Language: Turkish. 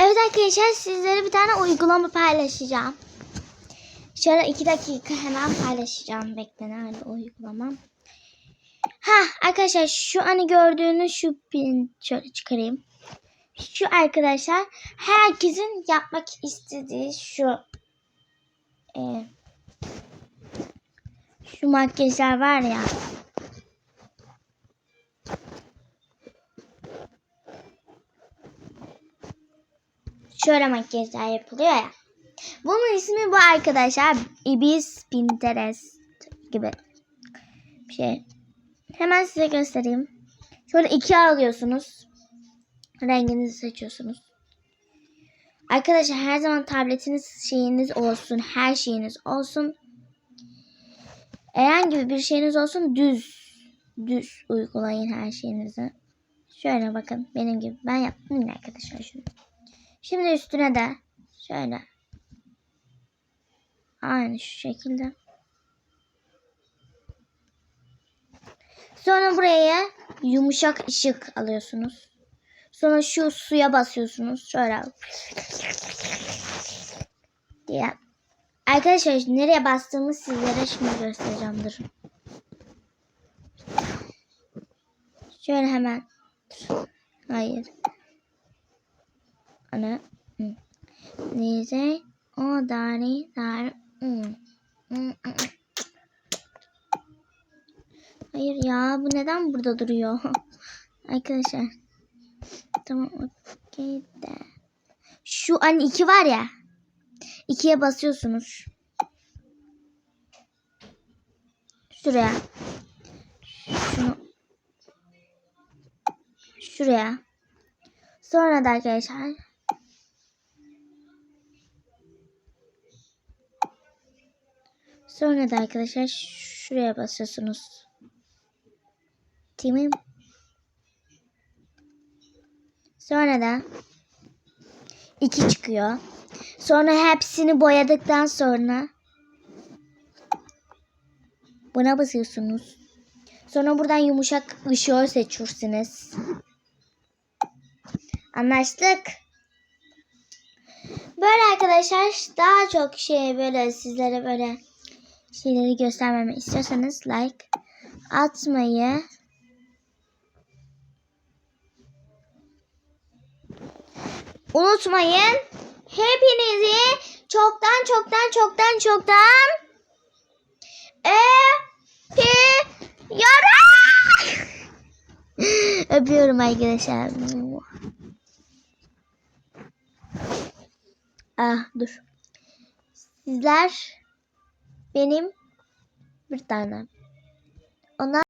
Evet arkadaşlar sizlere bir tane uygulama paylaşacağım. Şöyle iki dakika hemen paylaşacağım. Bekle nerede o uygulama? Ha arkadaşlar şu hani gördüğünüz şu pin şöyle çıkarayım. Şu arkadaşlar herkesin yapmak istediği şu e, şu makyajlar var ya. Şöyle makyajlar yapılıyor ya. Bunun ismi bu arkadaşlar. Ibis Pinterest gibi bir şey. Hemen size göstereyim. Şöyle iki alıyorsunuz. Renginizi seçiyorsunuz. Arkadaşlar her zaman tabletiniz şeyiniz olsun. Her şeyiniz olsun. Herhangi bir şeyiniz olsun düz. Düz uygulayın her şeyinizi. Şöyle bakın benim gibi. Ben yaptım arkadaşlar şunu. Şimdi üstüne de şöyle. Aynı şu şekilde. Sonra buraya yumuşak ışık alıyorsunuz. Sonra şu suya basıyorsunuz. Şöyle. Diye. Arkadaşlar nereye bastığımı sizlere şimdi göstereceğim. Şöyle hemen. Hayır. Ana. Neyse. O dari dar. Hayır ya bu neden burada duruyor? Arkadaşlar. Tamam okey de. Şu hani iki var ya. İkiye basıyorsunuz. Şuraya. Şunu. Şuraya. Sonra da arkadaşlar. Sonra da arkadaşlar şuraya basıyorsunuz. Mi? Sonra da iki çıkıyor. Sonra hepsini boyadıktan sonra buna basıyorsunuz. Sonra buradan yumuşak ışığı seçiyorsunuz. Anlaştık. Böyle arkadaşlar daha çok şey böyle sizlere böyle şeyleri göstermemi istiyorsanız like atmayı unutmayın. Hepinizi çoktan çoktan çoktan çoktan öpüyorum. Öpüyorum arkadaşlar. Ah dur. Sizler benim bir tanem. Ona